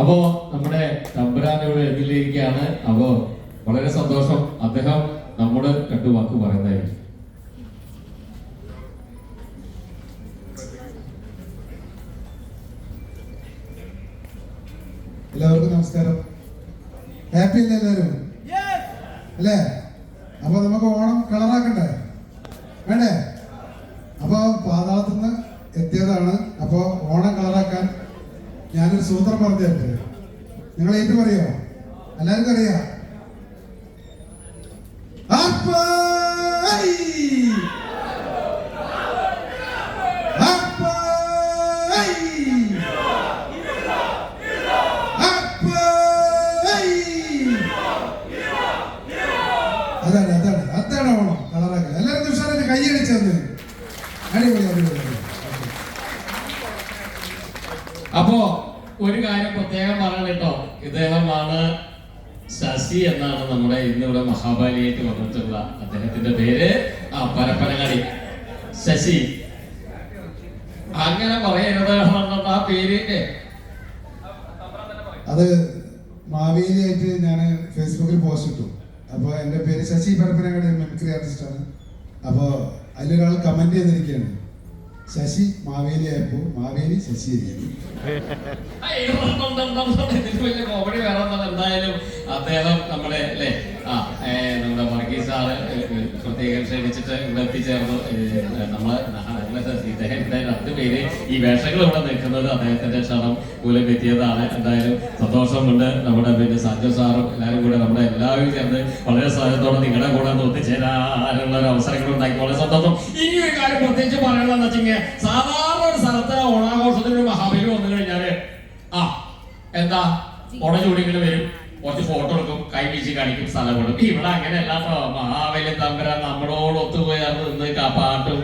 അപ്പോ നമ്മുടെ തമ്പുരാൻ ഇവിടെ എഴുതിയിരിക്കുകയാണ് അപ്പോ വളരെ സന്തോഷം. അദ്ദേഹം നമ്മുടെ രണ്ടു വാക്ക് പറയുന്നതായിരിക്കും. എല്ലാവർക്കും നമസ്കാരം. ഹാപ്പി അല്ലേ എല്ലാവരും? അല്ലേ? അപ്പൊ നമുക്ക് ഓണം കളറാക്കണ്ടേ വേണ്ടേ അപ്പൊ പാതാളത്തിൽ നിന്ന് എത്തിയതാണ് അപ്പൊ ഓണം കളറാക്കാൻ ഞാനൊരു സൂത്രം പറഞ്ഞു തരട്ടെ? നിങ്ങൾ ഏറ്റു പറയോ എല്ലാവർക്കും അറിയാം! അതാണ് അതാണ് അതാണ് ഓണം കളറാക്കൽ എല്ലാവരും ഉഷാറായിട്ട് കൈ അടിച്ചത് അടിപൊളി അടിപൊളി അടിപൊളി. അപ്പോ ഒരു കാര്യം പ്രത്യേകം പറയണം കേട്ടോ. ഇദ്ദേഹമാണ് ശശി എന്നാണ് നമ്മുടെ ഇന്നിവിടെ മഹാബാലിയായിട്ട് വന്നിട്ടുള്ള അദ്ദേഹത്തിന്റെ പേര്. ആ പരപ്പനങ്ങളി ശശി. അങ്ങനെ പറയരുത് ആ പേര് അത് മാവേലിയായിട്ട് ഞാൻ ഫേസ്ബുക്കിൽ പോസ്റ്റ് ഇട്ടു. അപ്പോൾ എന്റെ പേര് ശശി പരപ്പനങ്ങാടി മെമിക്രി ആർട്ടിസ്റ്റാണ് അപ്പോൾ അതിലൊരാൾ കമന്റ് ചെയ്തിരിക്കുകയാണ്. ശശി മാവേലി ആയപ്പോൾ മാവേലി ശശി കോമഡി വേറെ എന്തായാലും അദ്ദേഹം നമ്മുടെ അല്ലേ? ആ നമ്മുടെ വർഗീസ് സാറ് പ്രത്യേകം ക്ഷണിച്ചിട്ട് ഇവിടെ എത്തിച്ചേർന്നു നമ്മൾ ഇദ്ദേഹത്തിന്റെ രണ്ടുപേര് ഈ വേഷങ്ങൾ ഇവിടെ നിൽക്കുന്നത് അദ്ദേഹത്തിന്റെ ക്ഷണം മൂലം എത്തിയതാണ്. എന്തായാലും സന്തോഷമുണ്ട് നമ്മുടെ പിന്നെ സഞ്ജു സാറും എല്ലാവരും കൂടെ നമ്മുടെ എല്ലാവരും ചേർന്ന് വളരെ സഹായത്തോടെ നിങ്ങളുടെ കൂടെ ഒന്ന് ഒത്തുചേരാനുള്ള ഒരു അവസരങ്ങൾ ഉണ്ടാക്കി. വളരെ സന്തോഷം. ഇനി ഒരു കാര്യം പ്രത്യേകിച്ച് പറയണമെന്ന് വെച്ചെങ്കിൽ സാധാരണ ഒരു സ്ഥലത്ത് ഓണാഘോഷത്തിന് ഒരു മഹാബലി വന്നു കഴിഞ്ഞാൽ ആ എന്താ? ഓണ ചൂടിങ്ങനെ വരും. കുറച്ച് ഫോട്ടോ എടുക്കും. കൈ വീശി കാണിക്കും സ്ഥലം കൊടുക്കും ഇവിടെ അങ്ങനെയല്ല കേട്ടോ മഹാവലി തമ്പരാൻ നമ്മളോട് ഒത്തുപോയാർന്ന് നിന്ന് പാട്ടും